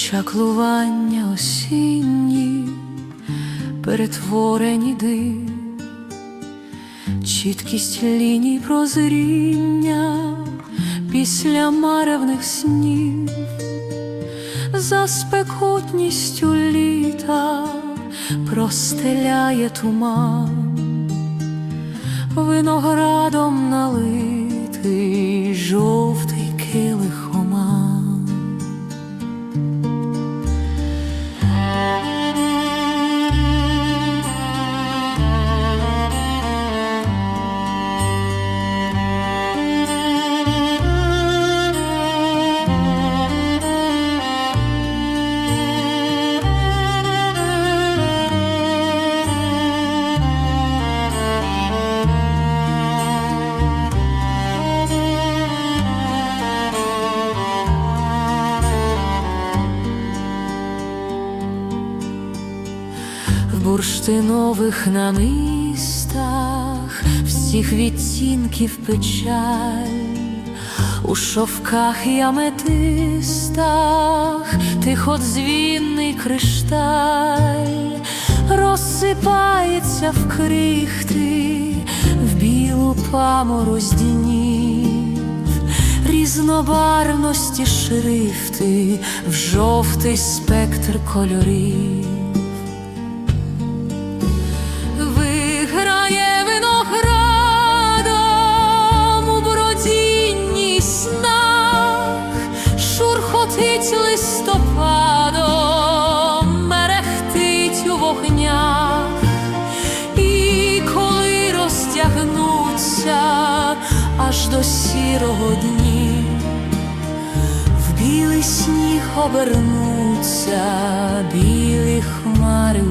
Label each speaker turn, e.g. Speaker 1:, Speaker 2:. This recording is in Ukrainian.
Speaker 1: чаклування осінні, перетворені див, чіткість ліній прозріння після маревних снів, за спекотністю літа простеляє туман, виноградом налитий бурштинових намистах всіх відтінків печаль, у шовках і аметистах тиходзвінний кришталь. Розсипається в крихти, в білу паморозь днів, різнобарвності шрифти, в жовтий спектр кольорів. Шурхотить листопадом, мерехтить у вогнях, і коли розтягнуться аж до сірого дні, в білий сніг обернуться білі хмари.